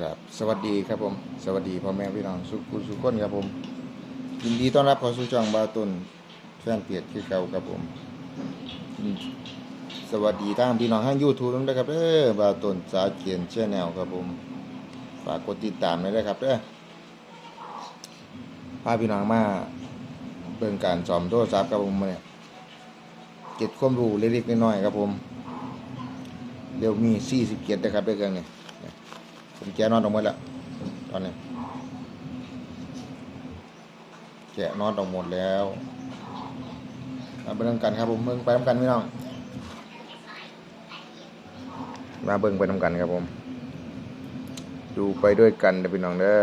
ครับสวัสดีครับผม สวัสดีพ่อแม่พี่น้องสุขุสุขคนครับผม ยินดีต้อนรับเข้าสู่ช่องบาตุนแฟนเพจคือเก่าครับผม สวัสดีทางพี่น้องทาง YouTube ด้วยครับเด้อบาตุนสาเขียนแชนแนลครับผม ฝากกดติดตามด้วยนะครับเด้อพาพี่น้องมาเบิ่งการสอมโทรศัพท์ครับผมเนี่ยเก็บความรู้เล็กๆน้อยๆครับผมเดี๋ยวมี47นะครับด้อเครื่องนี้ ผมแกะนอตออกหมดแล้วตอนนี้แกะนอตออกหมดแล้วมาเบิ่งกันครับผมเบิ่งไปน้ำกันพี่น้องมาเบิ่งไปน้ำกันครับผม ดูไปด้วยกันเด้อพี่น้องเด้อ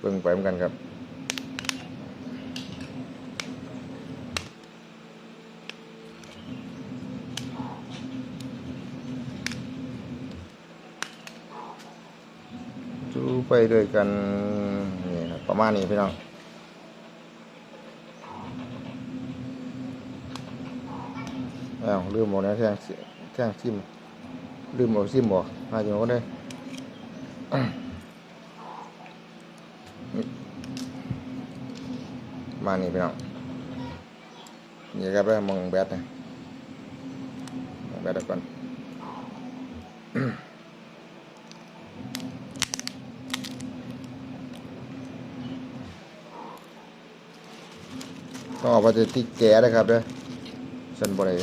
เบิ่งไปน้ำกันครับดูไปด้วยกันนี่ครับประมาณนี้พี่น้องอ้าวลืมหมดแล้วแท่งแท่งซิมลืมหมดซิมบอกมาจังหวะได้ มานี่พี่น้องนี่ครับเริ่มองแบตนะมองแบตก่อนต้องออกมาจะที่แก้นะครับเด้อเส้นบริ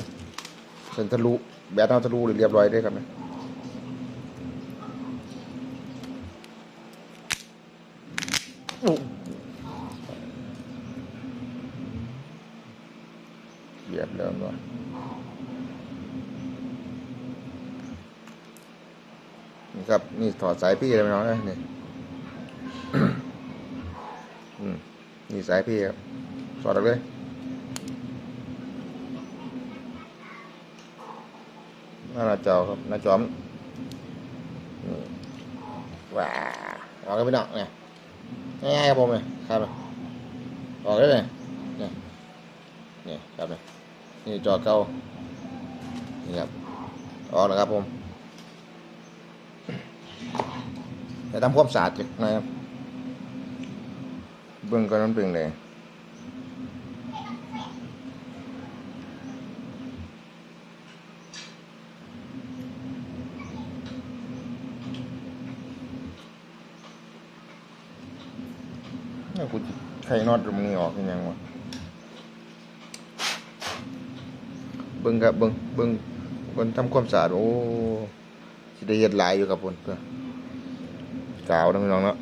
เส้นทะลุแบตเอาทะลุเรียบร้อยได้ครับเนี่ย เรียบแล้วเนาะนี่ครับ นี่ถอดสายพี่เลยไหมน้องนะนี่อืมนี่สายพี่ครับถอดออกเลยหน้าจอครับหน้าจอมว้าออกกันไปหน่อยเนี่ย ง่ายๆครับผมเลยครับออกได้เลยเนี่ยนี่ครับเนี่ยนี่จอดเก่านี่ครับออกแล้วครับผมแต่ทำความสะอาดจักนะครับเบื้องก็น้ำเบื้องเลย เนี่ยกูไข่น็อตมึงออกยังไงวะเบิ่งครับเบิ่งเบิ่งเบิ่งทำความสะอาดโอ้สิได้เฮ็ดหลายอยู่ครับพุ่นเพื่อกาวนะพี่น้องเนาะ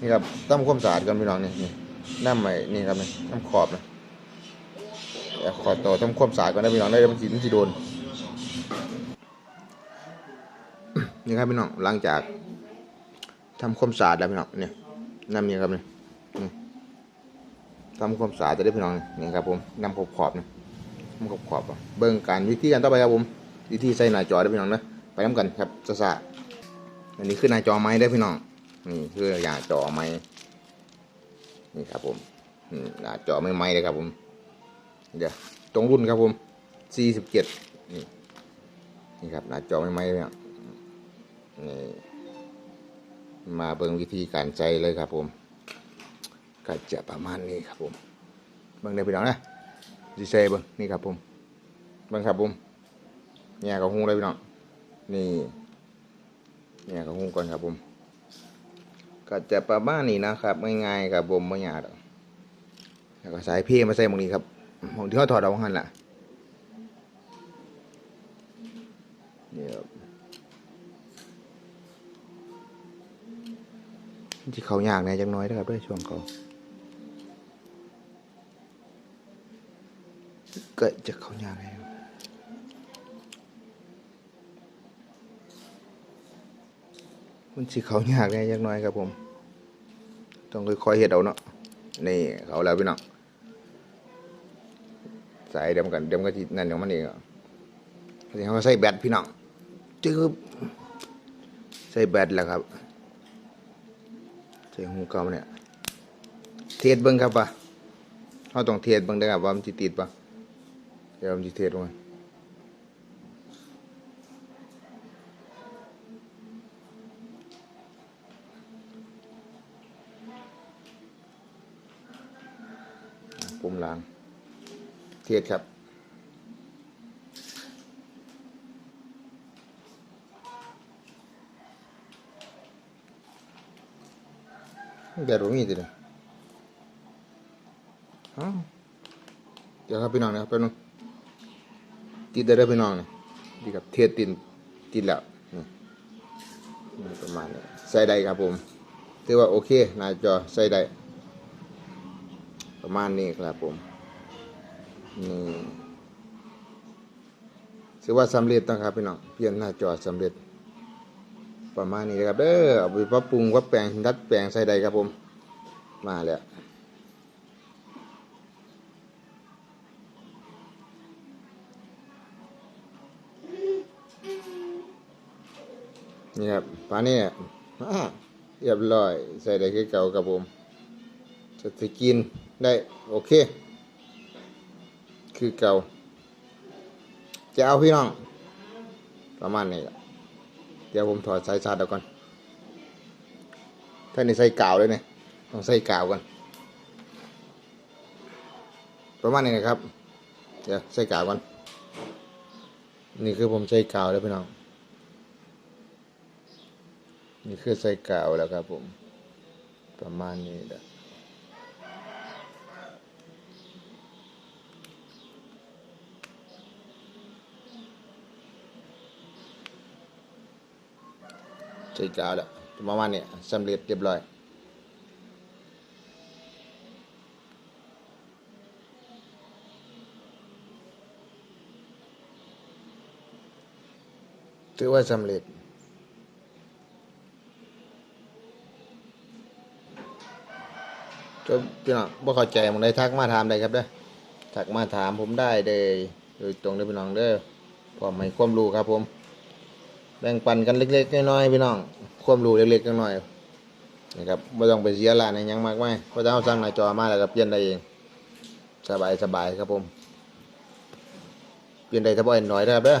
นี่ครับทำความสะอาดกันพี่น้องนี่นี่น้ำใหม่นี่ครับนี่น้ำขอบนะ ดี๋ยวขอตัวทำความสาดก่อนนะพี่น้องได้มันสิมันสิโดนนี่ครับพี่น้องหลังจากทำความสะอาดแล้วพี่น้องเนี่ยน้ำนี่ครับเนี่นี่ทำความสะอาดจะได้พี่น้องนี่ครับผมน้ำขอบขอบๆนะน้ำขอบขอบอะเบิ่งการวิธีการต่อไปครับผมวิธีใส่หน้าจอได้พี่น้องนะไปน้ำกันครับซะซะอันนี้คือหน้าจอไม้ได้พี่น้องนี่คือหน้าจอไม้นี่ครับผมอืมหน้าจอไม่ไม้เลยครับผม เดี๋ยวตรงรุ่นครับผม47นี่นี่ครับหน้าจอไม่ไหมเนี่ยนี่มาเบิ่งวิธีการใจเลยครับผมก็จะประมาณนี้ครับผมเบิ่งได้พี่น้องนะดีเซเบิ่งนี่ครับผมเบิ่งครับผมเนี่ยกับหูเลยพี่น้องนี่เนี่ยกับหูก่อนครับผมก็จะประมาณนี้นะครับง่ายๆครับผมไม่ยากแล้วก็สายเพมาใส่หมองนี้ครับ ผมที่เขาถอดเอาหันล่ะเดี๋ยวที่เขายากแหน่จังน้อยนะครับด้วยช่วงเขาเกิดจะเขายากแล้วมันสิเขายากแหน่จังน้อยครับผม ต้องค่อยๆเฮ็ดเอาเนาะนี่เขาแล้วพี่น้องายเดียวกันเดียวกันที่นั่นของมันเองอะเขาใส่แบตพี่น้องจึ๊บใส่แบตแล้วครับใส่หูเก่าเนี่ย เทสเบิ่งครับว่าเขาต้องเทสเบิ่งได้อครับว่ามันสิติดปะเดี๋ยวมันสิเทสลงมาปุ่มล้าง เทสครับแดดบ่มีติเลยเอ้าเดี๋ยวครับพี่น้องนะครับแป๊บนึงติดได้แล้วพี่น้องนี่ดีครับเทียดติดติดแล้วประมาณนี้ใส่ได้ครับผมถือว่าโอเคหน้าจอใส่ได้ประมาณนี้ครับผม นี่ถือว่าสำเร็จนะครับพี่น้องเปลี่ยนหน้าจอสำเร็จ ประมาณนี้นะครับเด้อเอาไปปรับปรุงปรับแปลงดัดแปลงใส่ใดครับผม มาแล้วนี่ครับปานนี้อ่เรียบร้อย ใส่ได้คือเก่าครับผมจะกินได้ โอเค คือเก่าจะเอาพี่น้อง ประมาณนี้เดี๋ยวผมถอดสายชาร์จเอาก่อนถ้าในใส่กาวเลยเนี่ยต้องใส่กาวก่อนประมาณนี้นะครับเดี๋ยวใส่กาวก่อนนี่คือผมใส่กาวแล้วพี่น้องนี่คือใส่กาวแล้วครับผม ประมาณนี้แหละ ใส่กาวแล้วประมาณนี้สำเร็จเรียบร้อยถือว่าสำเร็จ จบพี่น้องบ่เข้าใจมึงได้ทักมาถามได้ครับเด้อทักมาถามผมได้เลยโดยตรงเด้อพี่น้องเด้อพร้อมให้ความรู้ครับผม แบ่งปันกันเล็กๆน้อยๆพี่น้องความรู้เล็กๆน้อยๆนะครับไม่ต้องไปเสียร้านในยังมากมายเพราะถ้าเอาสั่งหน้าจอมาแล้วก็เปลี่ยนได้เอง สบายสบายครับผมเปลี่ยนได้เฉพาะแอนดรอยนะครับเด้อ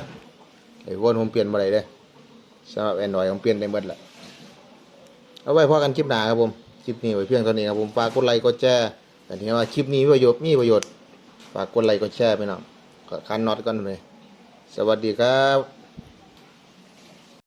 ไอ้วนผมเปลี่ยนบ่ได้เด้อสำหรับแอนดรอยผมเปลี่ยนได้หมดแหละเอาไว้พอกันคลิปหน้าครับผมคลิปนี้ไว้เพียงเท่านี้ครับผมฝากกดไลค์กดแชร์แต่ที่ว่าคลิปนี้มีประโยชน์มีประโยชน์ฝากกดไลค์กดแชร์ไปน้องคันน็อตก่อนเลยสวัสดีครับ